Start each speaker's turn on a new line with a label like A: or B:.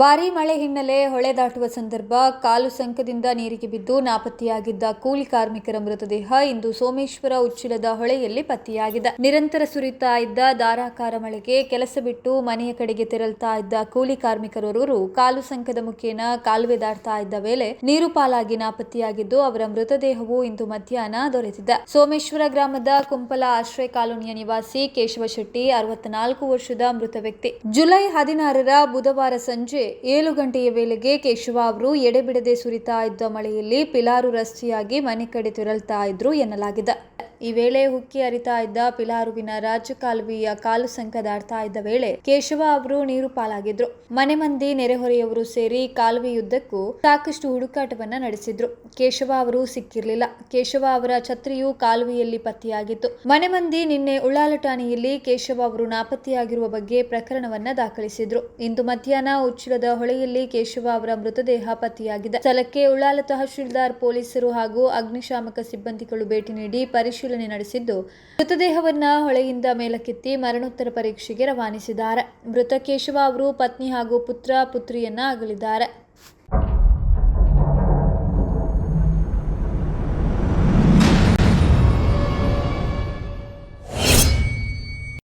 A: ಭಾರೀ ಮಳೆ ಹಿನ್ನೆಲೆ ಹೊಳೆ ದಾಟುವ ಸಂದರ್ಭ ಕಾಲು ಸಂಕದಿಂದ ನೀರಿಗೆ ಬಿದ್ದು ನಾಪತ್ತೆಯಾಗಿದ್ದ ಕೂಲಿ ಕಾರ್ಮಿಕರ ಮೃತದೇಹ ಇಂದು ಸೋಮೇಶ್ವರ ಉಚ್ಚಿಲದ ಹೊಳೆಯಲ್ಲಿ ಪತ್ತೆಯಾಗಿದೆ. ನಿರಂತರ ಸುರಿತಾ ಇದ್ದ ಧಾರಾಕಾರ ಮಳೆಗೆ ಕೆಲಸ ಬಿಟ್ಟು ಮನೆಯ ಕಡೆಗೆ ತೆರಳುತ್ತಾ ಇದ್ದ ಕೂಲಿ ಕಾರ್ಮಿಕರೋರ್ವರು ಕಾಲು ಸಂಕದ ಮುಖೇನ ಕಾಲುವೆ ದಾಟ್ತಾ ಇದ್ದ ವೇಳೆ ನೀರು ಪಾಲಾಗಿ ನಾಪತ್ತೆಯಾಗಿದ್ದು ಅವರ ಮೃತದೇಹವು ಇಂದು ಮಧ್ಯಾಹ್ನ ದೊರೆತಿದೆ. ಸೋಮೇಶ್ವರ ಗ್ರಾಮದ ಕುಂಪಲ ಆಶ್ರಯ ಕಾಲೋನಿಯ ನಿವಾಸಿ ಕೇಶವ ಶೆಟ್ಟಿ, ಅರವತ್ನಾಲ್ಕು ವರ್ಷದ ಮೃತ ವ್ಯಕ್ತಿ. ಜುಲೈ ಹದಿನಾರರ ಬುಧವಾರ ಸಂಜೆ ಏಳು ಗಂಟೆಯ ವೇಳೆಗೆ ಕೇಶವ ಅವರು ಎಡೆಬಿಡದೆ ಸುರಿತಾ ಇದ್ದ ಮಳೆಯಲ್ಲಿ ಪಿಲಾರು ರಸ್ತೆಯಾಗಿ ಮನೆ ಕಡೆ ತೆರಳುತ್ತಾ ಇದ್ರು ಎನ್ನಲಾಗಿದೆ. ಈ ವೇಳೆ ಹುಕ್ಕಿ ಹರಿತಾ ಇದ್ದ ಪಿಲಾರುವಿನ ರಾಜಕಾಲುವೆಯ ಕಾಲು ಸಂಕದಾಡ್ತಾ ಇದ್ದ ವೇಳೆ ಕೇಶವ ಅವರು ನೀರು ಪಾಲಾಗಿದ್ರು. ಮನೆ ಮಂದಿ ನೆರೆಹೊರೆಯವರು ಸೇರಿ ಕಾಲುವೆಯುದ್ದಕ್ಕೂ ಸಾಕಷ್ಟು ಹುಡುಕಾಟವನ್ನ ನಡೆಸಿದ್ರು. ಕೇಶವ ಅವರು ಸಿಕ್ಕಿರ್ಲಿಲ್ಲ. ಕೇಶವ ಅವರ ಛತ್ರಿಯು ಕಾಲುವೆಯಲ್ಲಿ ಪತ್ತೆಯಾಗಿತ್ತು. ಮನೆ ಮಂದಿ ನಿನ್ನೆ ಉಳ್ಳಾಲ ಠಾಣೆಯಲ್ಲಿ ಕೇಶವ ಅವರು ನಾಪತ್ತೆಯಾಗಿರುವ ಬಗ್ಗೆ ಪ್ರಕರಣವನ್ನ ದಾಖಲಿಸಿದ್ರು. ಇಂದು ಮಧ್ಯಾಹ್ನ ಉಚ್ಚಿಲದ ಹೊಳೆಯಲ್ಲಿ ಕೇಶವ ಅವರ ಮೃತದೇಹ ಪತ್ತೆಯಾಗಿದೆ. ಸ್ಥಳಕ್ಕೆ ಉಳ್ಳಾಲ ತಹಶೀಲ್ದಾರ್ ಪೊಲೀಸರು ಹಾಗೂ ಅಗ್ನಿಶಾಮಕ ಸಿಬ್ಬಂದಿಗಳು ಭೇಟಿ ನೀಡಿ ಪರಿಶೀಲನೆ ನಡೆಸಿದ್ದು, ಮೃತದೇಹವನ್ನು ಹೊಳೆಯಿಂದ ಮೇಲಕ್ಕೆತ್ತಿ ಮರಣೋತ್ತರ ಪರೀಕ್ಷೆಗೆ ರವಾನಿಸಿದ್ದಾರೆ. ಮೃತ ಕೇಶವ ಅವರು ಪತ್ನಿ ಹಾಗೂ ಪುತ್ರ, ಪುತ್ರಿಯನ್ನ ಅಗಲಿದ್ದಾರೆ.